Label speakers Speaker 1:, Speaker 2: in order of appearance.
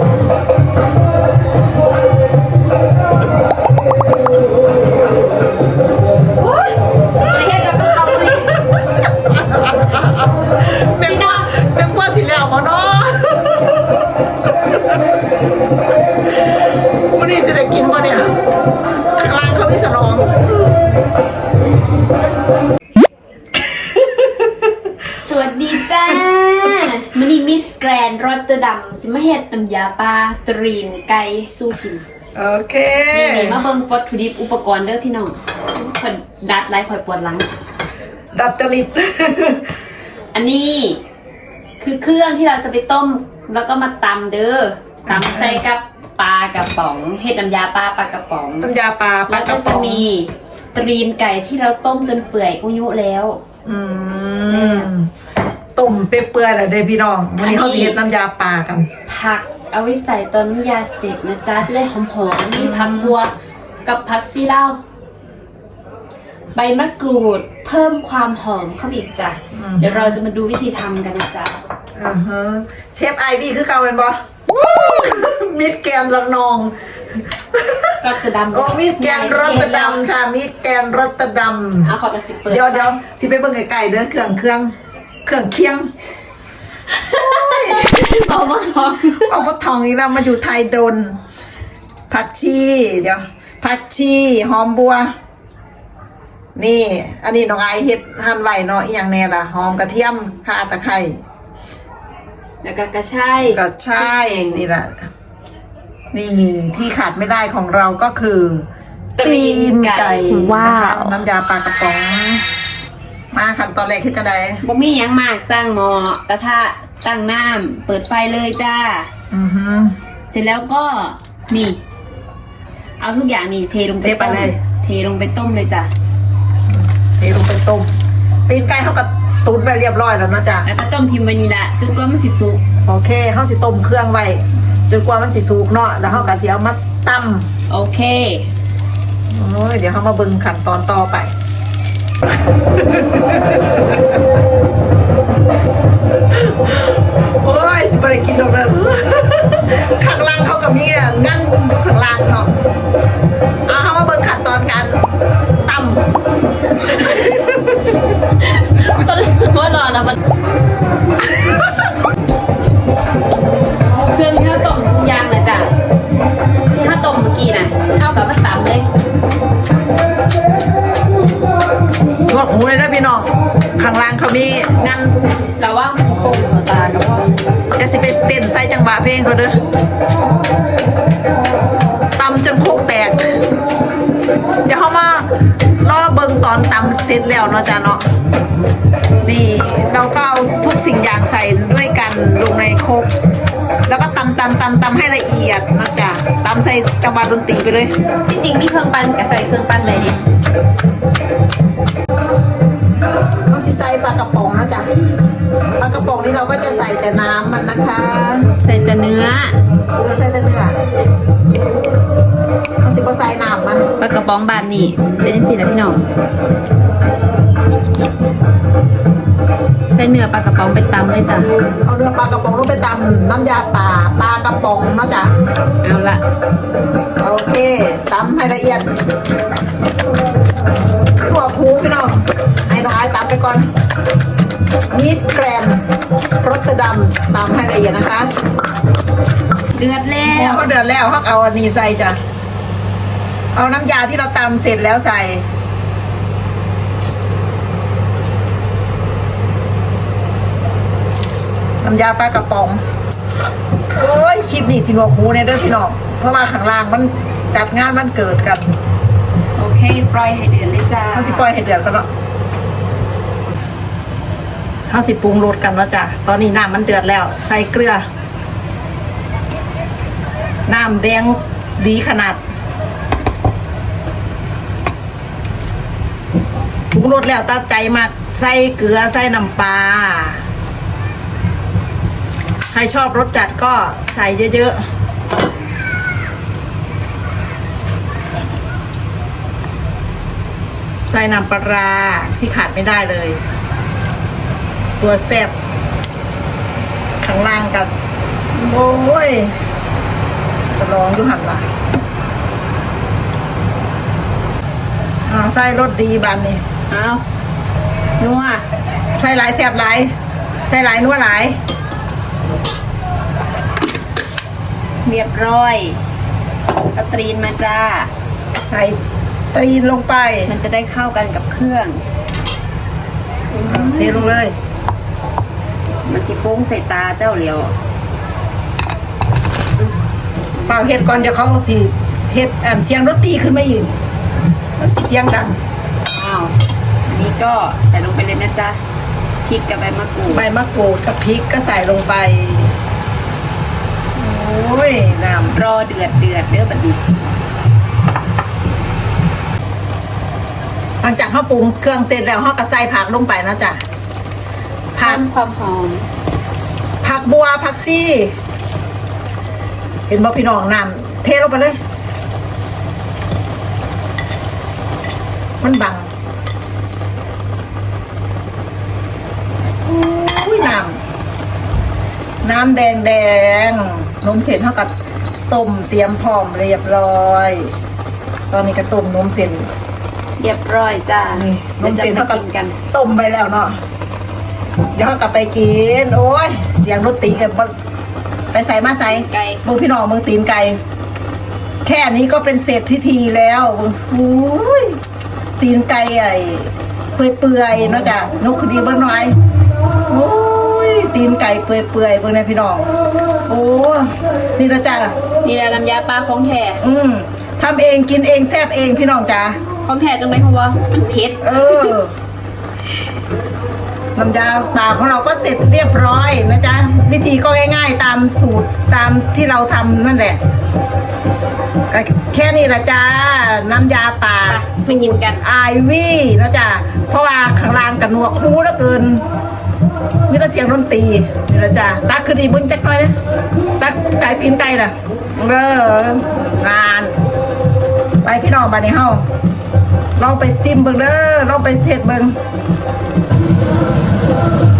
Speaker 1: Thank you. มัน
Speaker 2: นี่มิส
Speaker 1: แกรนด์รอตเตอร์ดัมสิมาเฮ็ดน้ำยาปลาตรีนไก่สู้กิน
Speaker 2: โอเค
Speaker 1: นี่นี่มาเบิ่งวัตถุดิบอุปกรณ์เด้อพี่น้องข่อยดัดไลายข่อยปวดหลัง
Speaker 2: ดัดจริต
Speaker 1: อันนี้ คือเครื่องที่เราจะไปต้ม แล้วก็มาตำเด้อตำใส่กับปลากระป๋องเฮ็ดน้ำยาปลาปลากระป๋อง
Speaker 2: น้ำยาปลาปลา
Speaker 1: แล้ว
Speaker 2: ก
Speaker 1: ก็
Speaker 2: ระ
Speaker 1: จะ
Speaker 2: ป๋อง
Speaker 1: มีตรีนไก่ที่เราต้มจนเปื่อยอุยุแล้ว
Speaker 2: อืมต้ มเปื่อยๆแหละเด้พี่น้องวันนี้
Speaker 1: อันนี้
Speaker 2: เขาสิเฮ็ดน้ำยาปลากัน
Speaker 1: ผักเอาไว้ใส่ตอนน้ำยาเสร็จนะจ๊ะจะได้หอมๆมีผักบัวกับผักซีเหล้าใบมะกรูดเพิ่มความหอมเข้าไปอีกจ้ะ
Speaker 2: อืม
Speaker 1: เดี๋ยวเราจะมาดูวิธีทำกันนะจ๊ะ
Speaker 2: อือฮะเชฟไอวี่คือเก่าเป็นบ่มิสแกนระนอง
Speaker 1: รอตเตอร์ดัม
Speaker 2: โอ้มิสแกนรอตเตอร์ดัมค่ะมิสแกนรอตเตอร์ดัม
Speaker 1: เอาขอกระสิบเปิด
Speaker 2: เดี๋ยวเดี๋ยวสิไปเบิ่งไก่ๆเด้อเครื่องเครื่อง เครื่องเคียง
Speaker 1: เอามาลอง
Speaker 2: เอาพ่อทองอีกแล้วมาอยู่ไทยโดน ผักชี เดี๋ยว ผักชีหอมบัว นี่ อันนี้น้องไอเฮ็ดหั่นไว้เนาะอีหยังแน่ล่ะหอมกระเทียมข่าตะไคร้
Speaker 1: แล้วก็กระชาย
Speaker 2: ก็ใช่นี่แหละนี่ที่ขาดไม่ได้ของเราก็คือ
Speaker 1: ตีนไก่
Speaker 2: นะคะน้ำยาปลากระป๋อง มาขั้นตอนแรกคือจะได้
Speaker 1: บ่มีหยังมากตั้งหม้อกระทะตั้งน้ำเปิดไฟเลยจ้า
Speaker 2: อือฮึ
Speaker 1: เสร็จแล้วก็นี่ เอาทุกอย่างนี่เทลงไปต้มเทลงไปต้มเลยจ้ะ
Speaker 2: เทลงไปต้มตีนไก่เขาก็ตุ๋นไปเรียบร้อยแล้วนะจ๊ะ
Speaker 1: แล้วก็ต้มทิมไว้นี่ละจนกว่ามันสิสุก
Speaker 2: โอเคเขาสิต้มเครื่องไว้จนกว่ามันสิสุกเนาะแล้วเขาก็สิเอามาต
Speaker 1: โอเคำ
Speaker 2: โอ้ยเดี๋ยวเขามาเบิ่งขั้นตอนต่อไป โอ้ยจะไปได้กินดอกนะข้างล่างเขากับมีอ่งั้นข้างล่างเนาะเอาเขามาเบิ่งขั้นตอนการตำ
Speaker 1: ว่ารอแล้วมันเครื่องที่เราต้มทุกยางเลยจ้ะที่เราต้มเมื่อกี้น่ะเท่ากับมาต
Speaker 2: นใส่จังหวะเพลงเขาเด้อตำจนโคกแตก เดี๋ยวเขามารอเบิงตอนตำเสร็จแล้วเนาะจ้ะเนาะนี่เราก็เอาทุกสิ่งอย่างใส่ด้วยกันลงในโคกแล้วก็ตำตำตำตำให้ละเอียดนะจ๊ะตำใส่จังหวะดนตรีไปเลย
Speaker 1: จริงมีเครื่องปั้นกับใส่เครื่องปั้นเลยดิ
Speaker 2: เอาสิใส่ปลากระป๋องนะจ๊ะ ปลากระป๋องนี่เราก็จะใส่แต่น้ำมันนะคะ
Speaker 1: ใส่แต่เนื้อ
Speaker 2: เรือใส่แต่เนื้อเอาสิบ่ใส่น้ำมัน
Speaker 1: ปลากระป๋องบานนี่เป็นจังซี่แหละพี่น้องใส่เนื้อปลากระป๋องไปตำเลยจ้ะ
Speaker 2: เอาเนื้อปลากระป๋องลงไปตำน้ำยาป่าปลากระป๋องเนาะจ๊ะ
Speaker 1: เอาละ
Speaker 2: โอเคตำให้ละเอียดลวกหูพี่น้อง มิสแกรนรสดำตำให้ละเอียดนะคะ
Speaker 1: เดือดแล้
Speaker 2: พอ
Speaker 1: ว
Speaker 2: เขาเดือดแล้วเขาเอาอันนี้ใส่จ้ะเอาน้ำยาที่เราตำเสร็จแล้วใส่น้ำยาปลากระป๋องโอ้ยคลิปนี้สิหนวกหูในเด้อพี่น้องเพราะว่าข้างล่างมันจัดงานมันเกิดกัน
Speaker 1: โอเค ปล่อยให้เดือดเลยจ้า
Speaker 2: เขาสิปล่อยให้เดือดกันเนาะ เขาสิปรุงรสกันแล้วจ้ะ ตอนนี้น้ำมันเดือดแล้ว ใส่เกลือ น้ำแดงดีขนาดปรุงรสแล้วตัดใจมากใส่เกลือใส่น้ำปลา ใครชอบรสจัดก็ใส่เยอะๆใส่น้ำปลาที่ขาดไม่ได้เลย ตัวแซ่บข้างล่างกับโอ้ยสลองอยู่หันละอ่าใส่รสดีบานนี่
Speaker 1: เอานัว
Speaker 2: ใส่หลายแสบหลายใส่หลายนัวหลาย
Speaker 1: เรียบร้อยเอาตรีนมาจ้า
Speaker 2: ใส่ตรีนลงไป
Speaker 1: มันจะได้เข้ากันกับเครื่อง
Speaker 2: เทลงเลย
Speaker 1: มันจะโค้งใส่ตาเจ้าเหลียว
Speaker 2: ฝ่าวเฮ็ดก่อนเดี๋ยวเขาสิเฮ็ดอันเสียงดนตรีขึ้นมาอีกมันสิเสียงดัง
Speaker 1: อ้าวอันนี้ก็ใส่ลงไปเลยนะจ๊ะพริกกับใบมะกรูด
Speaker 2: ใบมะกรูดกับพริกก็ใส่ลงไป โอ้ยน้
Speaker 1: รอเดือดเดือดเด้อบัดนี้ำ
Speaker 2: หลังจากเขาปรุงเครื่องเสร็จแล้วเขาก็ใส่ผักลงไปนะจ๊ะ ผั
Speaker 1: เพิ่
Speaker 2: ก
Speaker 1: มความหอม
Speaker 2: ผักบัวผักซี่ เห็นบ่พี่น้องน้ำเทลงไปเลย มันบังอุ้ยน้ำน้ำแดงแดงๆนมเสร็จเท่ากับต้มเตรียมพร้อมเรียบร้อย ตอนนี้ก็ต้มนมเสร็จ
Speaker 1: เรียบร้อยจ้า
Speaker 2: นี่น
Speaker 1: เดี๋ยว
Speaker 2: ม
Speaker 1: จะ
Speaker 2: เสร็จ
Speaker 1: มา
Speaker 2: เท่ากับ
Speaker 1: กินกัน
Speaker 2: ต้มไปแล้วเนาะ เดี๋ยวเขากลับไปกิน โอ้ย เสียงรถตีกันบ่ไปใส่มาใส่
Speaker 1: ไก่
Speaker 2: มึงพี่น้องมึงตีนไก่ แค่นี้ก็เป็นเศษพิธีแล้วโอ้ยตีนไก่ไอ้เปื่อยๆเนาะจ้ะนกคดีเบิ้งหน่อยโอ้ยตีนไก่เปื่อยๆเบิ้งนะพี่น้อง โอ้นี่นะจ้ะ
Speaker 1: นี่แหละน้ำยาปลาของแท้
Speaker 2: อืมทำเองกินเองแซ่บเองพี่น้องจ้ะ
Speaker 1: ของแท้ตรงไหนเพราะว่ามันเผ็ด
Speaker 2: เออ น้ำยาป่าของเราก็เสร็จเรียบร้อยนะจ๊ะวิธีก็ง่าย ๆ ตามสูตรตามที่เราทำนั่นแหละก็แค่นี้ละจ้า น้ำยาป่า
Speaker 1: ไปกินกัน
Speaker 2: ไอวี่นะจ๊ะเพราะว่าข้างล่างกับหนวกคูแล้วเกินมีแต่เสียงดนตรีนี่ละจ้ะตักคือดีเบิ้งจักหน่อยนะตักไก่ตีนไก่น่ะเอองานไปพี่น้องบ้านนี้เฮาลองไปซิมเบิ่งเด้อลองไปเทศเบิ่ง Thank you.